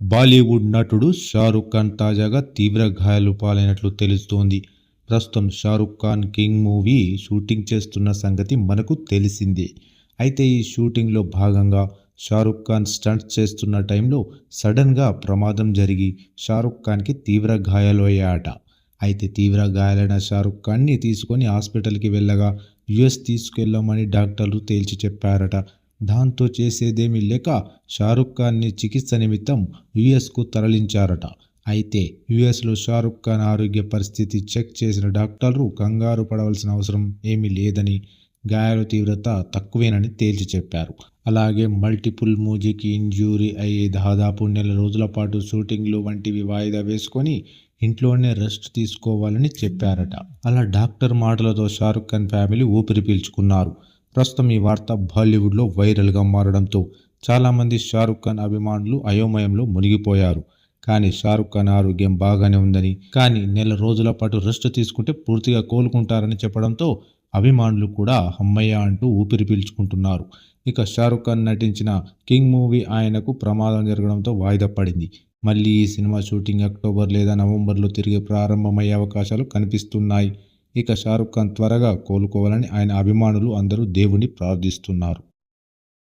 బాలీవుడ్ నటుడు షారుఖ్ ఖాన్ తాజాగా తీవ్ర గాయాలు పాలైనట్లు తెలుస్తోంది. ప్రస్తుతం Shahrukh Khan King movie shooting చేస్తున్న సంగతి మనకు తెలిసిందే. అయితే ఈ షూటింగ్లో భాగంగా షారుఖ్ ఖాన్ స్టంట్ చేస్తున్న టైంలో సడన్గా ప్రమాదం జరిగి షారుఖ్ ఖాన్కి తీవ్ర గాయాలు అయ్యాయట అయితే తీవ్ర గాయాలైన షారుఖ్ ఖాన్ని తీసుకొని హాస్పిటల్కి వెళ్ళగా యుఎస్ తీసుకెళ్ళమని డాక్టర్లు తేల్చి చెప్పారట. దాంతో చేసేదేమీ లేక షారుఖ్ ఖాన్ని చికిత్స నిమిత్తం యుఎస్కు తరలించారట. అయితే యుఎస్లో షారుఖ్ ఖాన్ ఆరోగ్య పరిస్థితి చెక్ చేసిన డాక్టర్లు కంగారు పడవలసిన అవసరం ఏమీ లేదని గాయాల తీవ్రత తక్కువేనని తేల్చి చెప్పారు. అలాగే మల్టిపుల్ మూజీకి ఇంజ్యూరీ అయ్యి దాదాపు నెల రోజుల పాటు షూటింగ్లు వంటివి వాయిదా వేసుకొని ఇంట్లోనే రెస్ట్ తీసుకోవాలని చెప్పారట. అలా డాక్టర్ మాటలతో షారుఖ్ ఖాన్ ఫ్యామిలీ ఊపిరి పీల్చుకున్నారు. ప్రస్తుతం ఈ వార్త బాలీవుడ్లో వైరల్గా మారడంతో చాలామంది షారుఖ్ ఖాన్ అభిమానులు అయోమయంలో మునిగిపోయారు. కానీ షారుఖ్ ఖాన్ ఆరోగ్యం బాగానే ఉందని కానీ నెల రోజుల పాటు రెస్ట్ తీసుకుంటే పూర్తిగా కోలుకుంటారని చెప్పడంతో అభిమానులు కూడా అమ్మయ్య అంటూ ఊపిరి పీల్చుకుంటున్నారు. ఇక షారుఖ్ ఖాన్ నటించిన కింగ్ మూవీ ఆయనకు ప్రమాదం జరగడంతో వాయిదా పడింది. మళ్ళీ ఈ సినిమా షూటింగ్ అక్టోబర్ లేదా నవంబర్లో తిరిగి ప్రారంభమయ్యే అవకాశాలు కనిపిస్తున్నాయి. ఇక షారుఖ్ ఖాన్ త్వరగా కోలుకోవాలని ఆయన అభిమానులు అందరూ దేవుని ప్రార్థిస్తున్నారు.